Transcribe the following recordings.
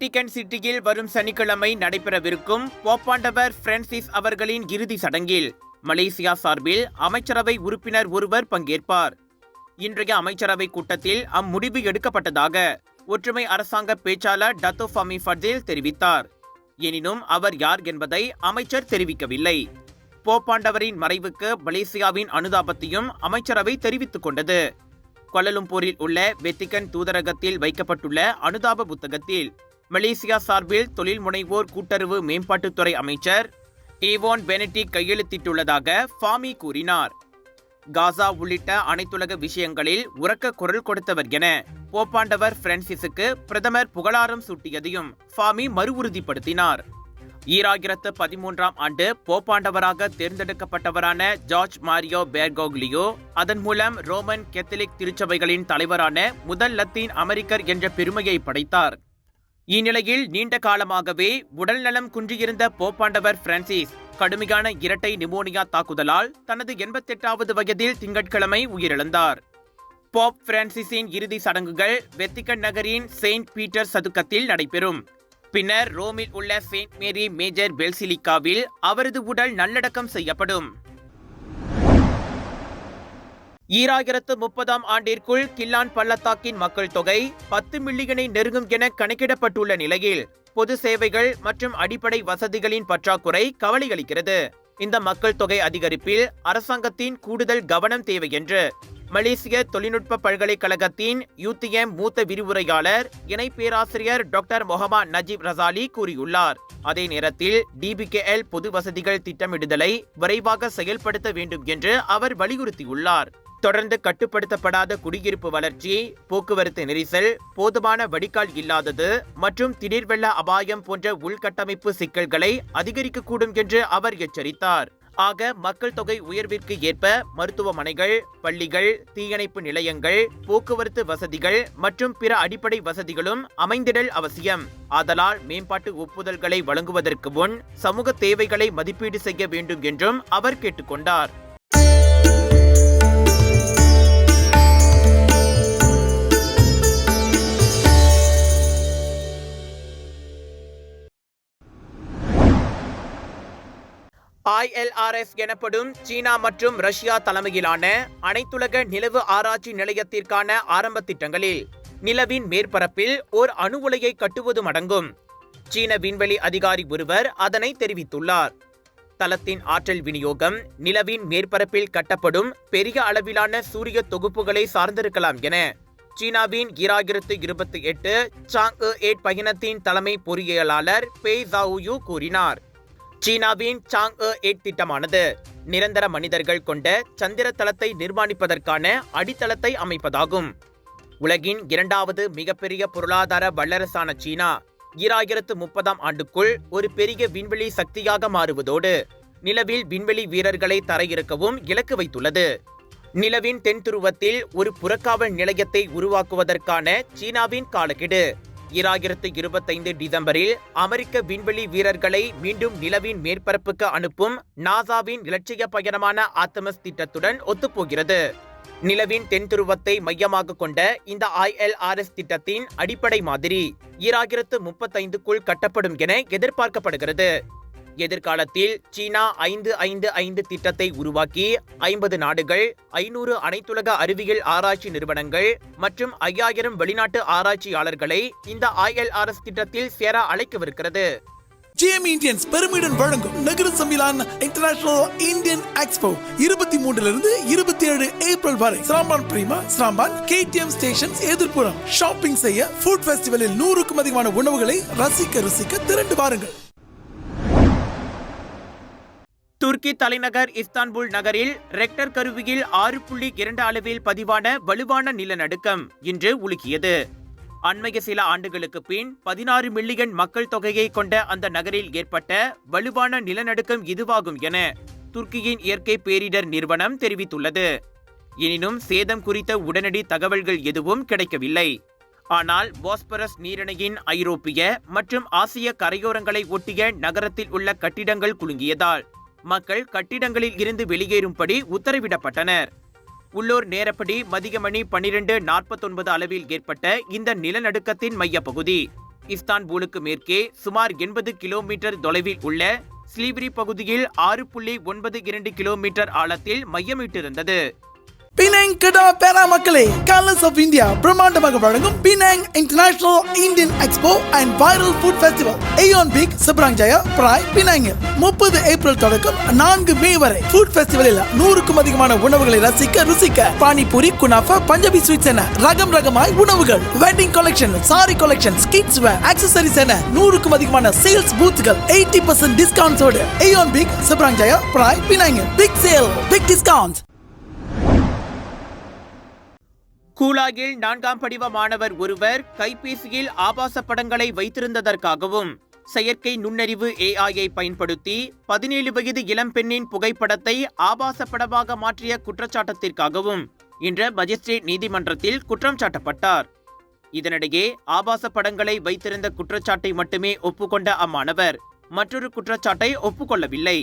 வெட்டிகன் சிட்டியில் வரும் சனிக்கிழமை நடைபெறவிருக்கும் போப்பாண்டவர் பிரான்சிஸ் அவர்களின் இறுதி சடங்கில். மலேசியா சார்பில் அமைச்சரவை உறுப்பினர் ஒருவர் பங்கேற்பார். இன்றைய அமைச்சரவை கூட்டத்தில் அம்முடிவு எடுக்கப்பட்டதாக ஒற்றுமை அரசாங்க பேச்சாளர் டத்தோ ஃபமி ஃபட்ஜில் தெரிவித்தார். எனினும் அவர் யார் என்பதை அமைச்சர் தெரிவிக்கவில்லை. போப்பாண்டவரின் மறைவுக்கு மலேசியாவின் அனுதாபத்தையும் அமைச்சரவை தெரிவித்துக் கொண்டது. கொலலும்பூரில் உள்ள வெத்திகன் தூதரகத்தில் வைக்கப்பட்டுள்ள அனுதாப புத்தகத்தில் மலேசியா சார்பில் தொழில் முனைவோர் கூட்டுறவு மேம்பாட்டுத்துறை அமைச்சர் ஈவோன் பெனட்டி கையெழுத்திட்டுள்ளதாக ஃபாமி கூறினார். காசா உள்ளிட்ட அனைத்துலக விஷயங்களில் உறக்க குரல் கொடுத்தவர் என போப்பாண்டவர் பிரான்சிஸுக்கு பிரதமர் புகழாரம் சூட்டியதையும் ஃபாமி மறு உறுதிப்படுத்தினார் ஈராயிரத்து பதிமூன்றாம் ஆண்டு போப்பாண்டவராக தேர்ந்தெடுக்கப்பட்டவரான ஜார்ஜ் மாரியோ பேர்கோக்லியோ அதன் மூலம் ரோமன் கெத்தலிக் திருச்சபைகளின் தலைவரான முதல் லத்தீன் அமெரிக்கர் என்ற பெருமையை படைத்தார். இந்நிலையில் நீண்ட காலமாகவே உடல்நலம் குன்றியிருந்த போப்பாண்டவர் பிரான்சிஸ் கடுமையான இரட்டை நிமோனியா தாக்குதலால் தனது எண்பத்தெட்டாவது வயதில் திங்கட்கிழமை உயிரிழந்தார். போப் பிரான்சிஸின் இறுதி சடங்குகள் வெத்திகன் நகரின் செயின்ட் பீட்டர் சதுக்கத்தில் நடைபெறும். பின்னர் ரோமில் உள்ள செயின்ட் மேரி மேஜர் பெல்சிலிக்காவில் அவரது உடல் நல்லடக்கம் செய்யப்படும். ஈராயிரத்து முப்பதாம் ஆண்டிற்குள் கில்லான் பள்ளத்தாக்கின் மக்கள் தொகை பத்து மில்லியனை நெருங்கும் என கணக்கிடப்பட்டுள்ள நிலையில் பொது சேவைகள் மற்றும் அடிப்படை வசதிகளின் பற்றாக்குறை கவலையளிக்கிறது. இந்த மக்கள் தொகை அதிகரிப்பில் அரசாங்கத்தின் கூடுதல் கவனம் தேவை என்று மலேசிய தொழில்நுட்ப பல்கலைக்கழகத்தின் யூத்தியம் மூத்த விரிவுரையாளர் இணை பேராசிரியர் டாக்டர் மொஹமா நஜீப் ரசாலி கூறியுள்ளார். அதே நேரத்தில் டிபிகேஎல் பொது வசதிகள் திட்டமிடுதலை விரைவாக செயல்படுத்த வேண்டும் என்று அவர் வலியுறுத்தியுள்ளார். தொடர்ந்து கட்டுப்படுத்தப்படாத குடியிருப்பு வளர்ச்சி போக்குவரத்து நெரிசல் போதுமான வடிகால் இல்லாதது மற்றும் திடீர் வெள்ள அபாயம் போன்ற உள்கட்டமைப்பு சிக்கல்களை அதிகரிக்கக்கூடும் என்று அவர் எச்சரித்தார். ஆக மக்கள் தொகை உயர்விற்கு ஏற்ப மருத்துவமனைகள் பள்ளிகள் தீயணைப்பு நிலையங்கள் போக்குவரத்து வசதிகள் மற்றும் பிற அடிப்படை வசதிகளும் அமைந்திடல் அவசியம். ஆதலால் மேம்பாட்டு ஒப்புதல்களை வழங்குவதற்கு முன் சமூக தேவைகளை மதிப்பீடு செய்ய வேண்டும் என்றும் அவர் கேட்டுக்கொண்டார். ஐஎல்ஆர்எஃப் எனப்படும் சீனா மற்றும் ரஷ்யா தலைமையிலான அனைத்துலக நிலவு ஆராய்ச்சி நிலையத்திற்கான ஆரம்ப திட்டங்களில் நிலவின் மேற்பரப்பில் ஓர் அணு உலையை கட்டுவதும் அடங்கும். சீன விண்வெளி அதிகாரி ஒருவர் அதனை தெரிவித்துள்ளார். தளத்தின் ஆற்றல் விநியோகம் நிலவின் மேற்பரப்பில் கட்டப்படும் பெரிய அளவிலான சூரிய தொகுப்புகளை சார்ந்திருக்கலாம் என சீனாவின் ஈராயிரத்து இருபத்தி எட்டு சாங் ஏட் பயணத்தின் தலைமை பொறியியலாளர் பே ஜாவுயூ கூறினார். சீனாவின் சாங் எயிட் திட்டமானது. நிரந்தர மனிதர்கள் கொண்ட சந்திர தளத்தை நிர்மாணிப்பதற்கான அடித்தளத்தை அமைப்பதாகும். உலகின் இரண்டாவது மிகப்பெரிய பொருளாதார வல்லரசான சீனா ஈராயிரத்து முப்பதாம் ஆண்டுக்குள் ஒரு பெரிய விண்வெளி சக்தியாக மாறுவதோடு நிலவில் விண்வெளி வீரர்களை தரையிறக்கவும் இலக்கு வைத்துள்ளது. நிலவின் தென் துருவத்தில் ஒரு புறக்காவல் நிலையத்தை உருவாக்குவதற்கான சீனாவின் காலக்கெடு. ஈராயிரத்து இருபத்தைந்து டிசம்பரில் அமெரிக்க விண்வெளி வீரர்களை மீண்டும் நிலவின் மேற்பரப்புக்கு அனுப்பும் நாசாவின் இலட்சிய பயணமான ஆத்தமஸ் திட்டத்துடன் ஒத்துப்போகிறது. நிலவின் தென் துருவத்தை மையமாக கொண்ட இந்த ஐஎல்ஆர்எஸ் திட்டத்தின் அடிப்படை மாதிரி ஈராயிரத்து முப்பத்தைந்துக்குள் கட்டப்படும் என எதிர்பார்க்கப்படுகிறது. எதிர்காலத்தில் சீனா ஐந்து ஐந்து ஐந்து திட்டத்தை உருவாக்கி ஐம்பது நாடுகள் ஐநூறு அனைத்துலக அறிவியல் ஆராய்ச்சி நிறுவனங்கள் மற்றும் ஐயாயிரம் வெளிநாட்டு ஆராய்ச்சியாளர்களை இந்த ஐஎல்ஆர்எஸ் திட்டத்தில் சேர அழைக்கவிருக்கிறது. ஜேஎம் இந்தியன்ஸ் பெருமிடன் வழங்கும் நகர சம்மிலான் இன்டர்நேஷனல் இந்தியன் எக்ஸ்போ இருபத்தி மூன்றுல இருந்து இருபத்தி ஏழு ஏப்ரல் வரை. சாம்பான் பிரீமா சாம்பான் கேடிஎம் ஸ்டேஷன்ஸ் எதிர்ப்புறம். ஷாப்பிங் செய்ய ஃபுட் ஃபெஸ்டிவலில் நூறுக்கும் அதிகமான உணவுகளை ரசிக்க ருசிக்க திரண்டு வாருங்கள். துருக்கி தலைநகர் இஸ்தான்புல் நகரில் ரெக்டர் கருவியில் ஆறு புள்ளி இரண்டு அளவில் பதிவான வலுவான நிலநடுக்கம் இன்று உலுக்கியது. அண்மைய சில ஆண்டுகளுக்கு பின் பதினாறு மில்லியன் மக்கள் தொகையை கொண்ட அந்த நகரில் ஏற்பட்ட வலுவான நிலநடுக்கம் இதுவாகும் என துருக்கியின் இயற்கை பேரிடர் நிறுவனம் தெரிவித்துள்ளது. எனினும் சேதம் குறித்த உடனடி தகவல்கள் எதுவும் கிடைக்கவில்லை. ஆனால் போஸ்பரஸ் நீரிணையின் ஐரோப்பிய மற்றும் ஆசிய கரையோரங்களை ஒட்டிய நகரத்தில் உள்ள கட்டிடங்கள் குலுங்கியதால் மக்கள் கட்டிடங்களில் இருந்து வெளியேறும்படி உத்தரவிடப்பட்டனர். உள்ளூர் நேரப்படி மதிய மணி பனிரெண்டு நாற்பத்தொன்பது அளவில் ஏற்பட்ட இந்த நிலநடுக்கத்தின் மையப்பகுதி இஸ்தான்புலுக்கு மேற்கே சுமார் எண்பது கிலோமீட்டர் தொலைவில் உள்ள ஸ்லீபிரி பகுதியில் ஆறு புள்ளி ஒன்பது இரண்டு கிலோமீட்டர் ஆழத்தில் மையமிட்டிருந்தது. பினாங் கடா பேரா மக்களே கலர்ஸ் ஆஃப் இந்தியா பிரம்மாண்டமாக வழங்கும் Penang international Indian expo and viral food festival AEON Big Seberang Jaya Perai பினாங்கில் முப்பது ஏப்ரல் தொடக்கம் நான்கு மே வரை. ஃபுட் ஃபெஸ்டிவலில் நூறுக்கும் அதிகமான உணவுகளை ரசிக்க ருசிக்க. பானிபூரி குனாஃபா பஞ்சாபி ஸ்வீட்ஸ் என ரகம் ரகமாய் உணவுகள். Wedding collection sari collection kids wear accessories என நூறுக்கும் அதிகமான சேல்ஸ் பூத்துகள் eighty percent டிஸ்கவுண்ட்ஸோடு AEON Big Seberang Jaya Perai பினாங்கில் big sale big discount கூலாகில் நான்காம் படிவ மாணவர் ஒருவர் கைபேசியில் ஆபாச படங்களை வைத்திருந்ததற்காகவும் செயற்கை நுண்ணறிவு ஏஐயை பயன்படுத்தி பதினேழு வயது இளம்பெண்ணின் புகைப்படத்தை ஆபாச படமாக மாற்றிய குற்றச்சாட்டத்திற்காகவும் இன்று மஜிஸ்ட்ரேட் நீதிமன்றத்தில் குற்றம் சாட்டப்பட்டார். இதனிடையே ஆபாச படங்களை வைத்திருந்த குற்றச்சாட்டை மட்டுமே ஒப்புக்கொண்ட அம்மாணவர் மற்றொரு குற்றச்சாட்டை ஒப்புக்கொள்ளவில்லை.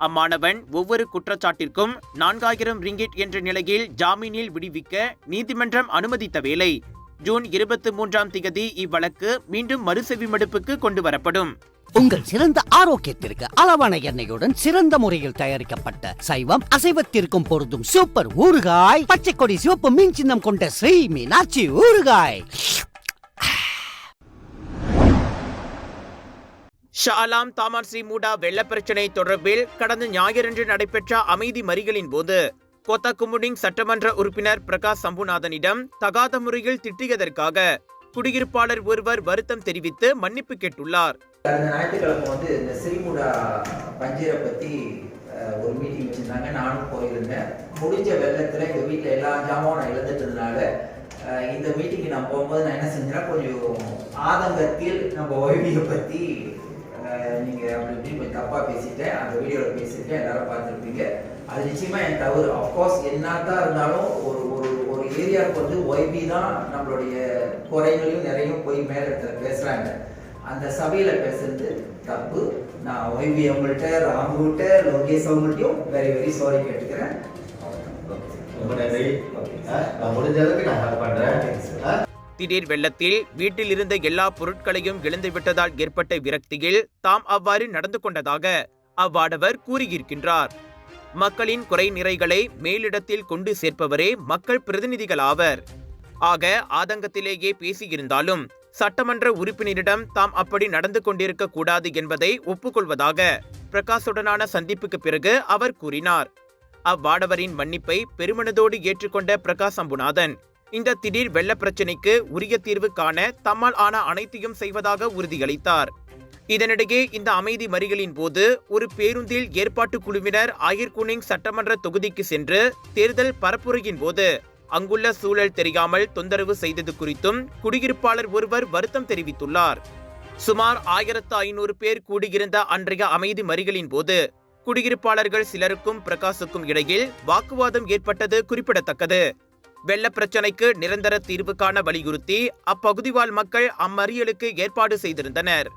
அம்மாணவன் ஒவ்வொரு குற்றச்சாட்டிற்கும் நான்காயிரம் ரிங்கிட் என்ற நிலையில் ஜாமீனில் விடுவிக்க நீதிமன்றம் அனுமதித்த வேளை ஜூன் இருபத்தி மூன்றாம் திகதி இவ்வழக்கு மீண்டும் மறுசெவிமடுப்புக்கு கொண்டு வரப்படும் உங்கள் சிறந்த ஆரோக்கியத்திற்கு அளவான எண்ணெயுடன் சிறந்த முறையில் தயாரிக்கப்பட்ட சைவம் அசைவத்திற்கும் பொருந்தும் சூப்பர் ஊறுகாய் பச்சை கொடி சிவப்பு மீன் சின்னம் கொண்ட ஸ்ரீ மீனாட்சி ஊறுகாய். ஷாலாம் தாமார் ஸ்ரீ வெள்ள வெள்ளப்பிரச்சினை தொடர்பில் கடந்த ஞாயிறன்று நடைபெற்ற அமைதி மறிகளின் போது கோத்தகுமுடிங் சட்டமன்ற உறுப்பினர் பிரகாஷ் சம்புநாதனிடம் தகாத முறையில் திட்டியதற்காக குடியிருப்பாளர் ஒருவர் வருத்தம் தெரிவித்து மன்னிப்பு கேட்டுள்ளார். கடந்த ஞாயிற்றுக்கிழமை வந்து இந்த சிறிமுடா பஞ்சீரை பற்றி ஒரு மீட்டிங் வச்சுருந்தாங்க. நானும் போயிருந்தேன். முடிஞ்ச வெள்ளத்தில் எங்கள் வீட்டில் எல்லா ஜாமும் நான் இழந்துட்டதுனால இந்த மீட்டிங்கு நான் போகும்போது நான் என்ன செஞ்சேன்னா கொஞ்சம் ஆதங்கத்தில் நம்ம ஓய்வியை பற்றி நீங்கள் அப்படி இப்படி கொஞ்சம் தப்பாக பேசிட்டேன் அந்த வீடியோவில் பேசியிருக்கேன் எல்லாரும் பார்த்துருப்பீங்க. அது நிச்சயமாக என் தவறு. அஃப்கோர்ஸ் என்னதான் இருந்தாலும் ஒரு ஒரு ஒரு ஏரியாவுக்கு வந்து ஒய்பி தான் நம்மளுடைய குறைகளையும் நிறையும் போய் மேல இடத்துல பேசுகிறாங்க அந்த சபையில் பேசுறது தப்பு. நான் ஒய்பி அவங்கள்ட்ட ராமுகிட்ட லோகேஷ் அவங்கள்ட்டையும் வெரி வெரி சாரி கேட்டுக்கிறேன். ரொம்ப நன்றி. நான் முடிஞ்ச அளவுக்கு நான் ஹெல்ப் பண்ணுறேன் திடீர் வெள்ளத்தில் வீட்டில் இருந்த எல்லா பொருட்களையும் இழந்துவிட்டதால் ஏற்பட்ட விரக்தியில் தாம் அவ்வாறு நடந்து கொண்டதாக அவ்வாடவர் கூறியிருக்கின்றார். மக்களின் குறை நிறைகளை மேலிடத்தில் கொண்டு சேர்ப்பவரே மக்கள் பிரதிநிதிகளாவர் ஆக ஆதங்கத்திலேயே பேசியிருந்தாலும் சட்டமன்ற உறுப்பினரிடம் தாம் அப்படி நடந்து கொண்டிருக்க கூடாது என்பதை ஒப்புக்கொள்வதாக பிரகாஷுடனான சந்திப்புக்கு பிறகு அவர் கூறினார். அவ்வாடவரின் மன்னிப்பை பெருமனதோடு ஏற்றுக்கொண்ட பிரகாஷ் அம்புநாதன் இந்த திடீர் வெள்ள பிரச்சினைக்கு உரிய தீர்வு காண தம்மால் ஆன அனைத்தையும் செய்வதாக உறுதியளித்தார். இதனிடையே இந்த அமைதி மறிகளின் போது ஒரு பேருந்தில் ஏற்பாட்டு குழுவினர் ஆயிர்குனிங் சட்டமன்ற தொகுதிக்கு சென்று தேர்தல் பரப்புரையின் போது அங்குள்ள சூழல் தெரியாமல் தொந்தரவு செய்தது குறித்தும் குடியிருப்பாளர் ஒருவர் வருத்தம் தெரிவித்துள்ளார். சுமார் ஆயிரத்து ஐநூறு பேர் கூடியிருந்த அன்றைய அமைதி மறிகளின் போது குடியிருப்பாளர்கள் சிலருக்கும் பிரகாசுக்கும் இடையில் வாக்குவாதம் ஏற்பட்டது குறிப்பிடத்தக்கது. வெள்ள பிரச்சினைக்கு நிரந்தர தீர்வு காண வலியுறுத்தி அப்பகுதிவாழ் மக்கள் அம்மறியலுக்கு ஏற்பாடு செய்திருந்தனர்.